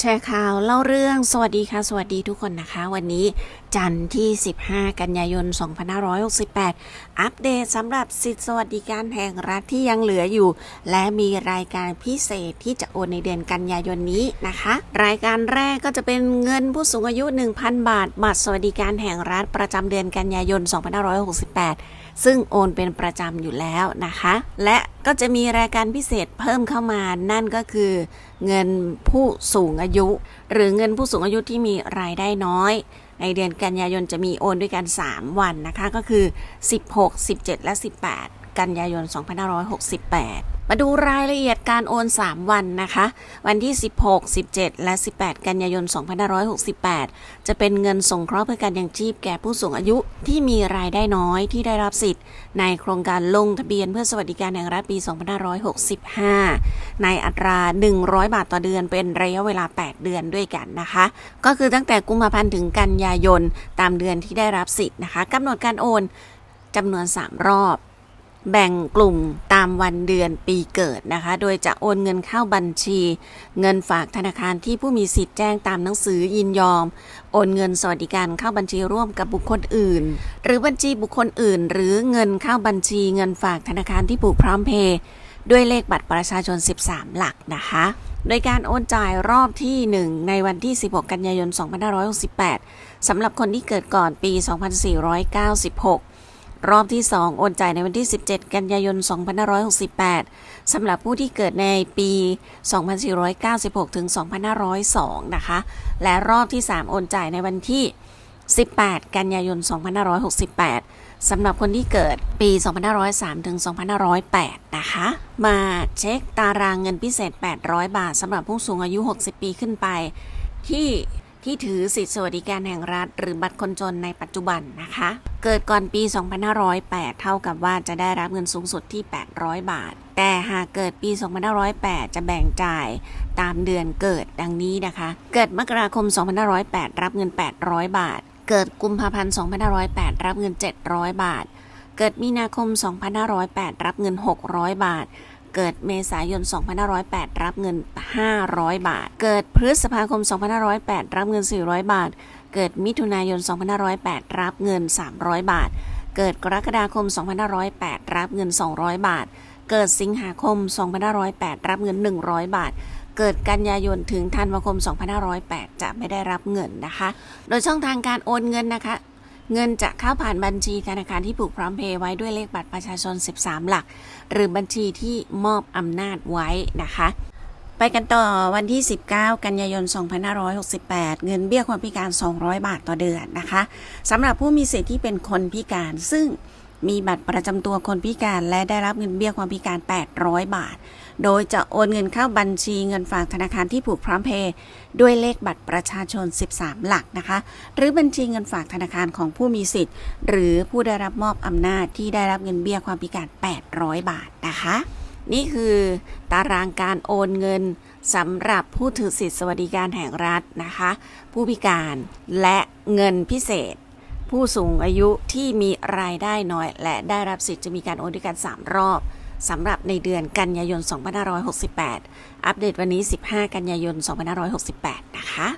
แชร์ข่าวเล่าเรื่องสวัสดีค่ะ สวัสดีทุกคนนะคะ วันนี้จันทร์ที่ 15 กันยายน 2568 อัปเดตสำหรับสิทธิสวัสดิการแห่งรัฐที่ยังเหลืออยู่ และมีรายการพิเศษที่จะโอนในเดือนกันยายนนี้นะคะ รายการแรกก็จะเป็นเงินผู้สูงอายุ 1,000 บาท บัตรสวัสดิการแห่งรัฐประจำเดือนกันยายน 2568 ซึ่งโอนเป็นประจำอยู่แล้วนะคะ และ ก็จะมีรายการพิเศษเพิ่มเข้ามานั่นก็คือ เงินผู้สูงอายุ หรือเงินผู้สูงอายุที่มีรายได้น้อย ในเดือนกันยายนจะมีโอนด้วยกัน 3 วันนะคะ ก็คือ 16 17 และ 18 กันยายน 2568 มาดูรายละเอียดการโอน 3 วันนะคะ วันที่ 16 17 และ 18 กันยายน 2568 จะเป็นเงินสงเคราะห์เพื่อการยังชีพแก่ผู้สูงอายุที่มีรายได้น้อยที่ได้รับสิทธิ์ ในโครงการลงทะเบียนเพื่อสวัสดิการแห่งรัฐปี 2565 ในอัตรา 100 บาทต่อเดือนเป็นระยะเวลา 8 เดือนด้วยกันนะคะ ก็คือตั้งแต่กุมภาพันธ์ถึงกันยายนตามเดือนที่ได้รับสิทธิ์นะคะกำหนดการโอนจำนวน 3 รอบ แบ่งกลุ่มตามวันเดือนปีเกิดนะคะ โดยจะโอนเงินเข้าบัญชี เงินฝากธนาคารที่ผู้มีสิทธิ์แจ้งตามหนังสือยินยอม โอนเงินสวัสดิการเข้าบัญชีร่วมกับบุคคลอื่น หรือบัญชีบุคคลอื่น หรือเงินเข้าบัญชี เงินฝากธนาคารที่ผูกพร้อมเพย์ด้วยเลขบัตรประชาชน 13 หลักนะคะ โดยการโอนจ่ายรอบที่ 1 ในวันที่ 16 กันยายน 2568สำหรับคนที่เกิดก่อนปี 2496 รอบที่ 2 โอนจ่ายในวันที่ 17 กันยายน 2568 สำหรับผู้ที่เกิดในปี 2496 ถึง 2502 นะคะ และรอบที่ 3 โอนจ่ายในวันที่ 18 กันยายน 2568 สำหรับคนที่เกิดปี 2503 ถึง 2508 นะคะ มาเช็คตารางเงินพิเศษ 800 บาทสำหรับผู้สูงอายุ 60 ปีขึ้นไปที่ ที่ถือสิทธิสวัสดิการแห่งรัฐ หรือบัตรคนจนในปัจจุบันนะคะ เกิดก่อนปี 2508 เท่ากับว่าจะได้รับเงินสูงสุดที่ 800 บาท แต่หากเกิดปี 2508 จะแบ่งจ่ายตามเดือนเกิดดังนี้นะคะ เกิดมกราคม 2508 รับเงิน 800 บาท เกิดกุมภาพันธ์ 2508 รับเงิน 700 บาท เกิดมีนาคม 2508 รับเงิน 600 บาท เกิดเมษายน 2508 รับเงิน 500 บาท เกิดพฤษภาคม 2508 รับเงิน 400 บาท เกิดมิถุนายน 2508 รับเงิน 300 บาท เกิดกรกฎาคม 2508 รับเงิน 200 บาท เกิดสิงหาคม 2508 รับเงิน 100 บาทเกิดกันยายนถึงธันวาคม 2508 จะไม่ได้รับเงินนะคะ โดยช่องทางการโอนเงินนะคะ เงินจะเข้าผ่านบัญชีธนาคารที่ผูกพร้อมเพย์ไว้ด้วยเลขบัตรประชาชน 13 หลัก หรือบัญชีที่มอบอำนาจไว้นะคะ ไปกันต่อวันที่ 19 กันยายน 2568 เงินเบี้ยความพิการ 200 บาทต่อเดือนนะคะสำหรับผู้มีสิทธิ์ที่เป็นคนพิการซึ่ง มีบัตรประจำตัวคนพิการและได้รับเงินเบี้ยความพิการ 800 บาท โดยจะโอนเงินเข้าบัญชีเงินฝากธนาคารที่ผูกพร้อมเพย์ด้วยเลขบัตรประชาชน 13 หลักนะคะ หรือบัญชีเงินฝากธนาคารของผู้มีสิทธิ์ หรือผู้ได้รับมอบอำนาจที่ได้รับเงินเบี้ยความพิการ 800 บาทนะคะ นี่คือตารางการโอนเงินสำหรับผู้ถือสิทธิสวัสดิการแห่งรัฐนะคะ ผู้พิการและเงินพิเศษ ผู้สูงอายุที่มีรายได้น้อย และได้รับสิทธิ์จะมีการโอนด้วยกัน 3 รอบสำหรับในเดือนกันยายน 2568 อัปเดตวันนี้ 15 กันยายน 2568 นะคะ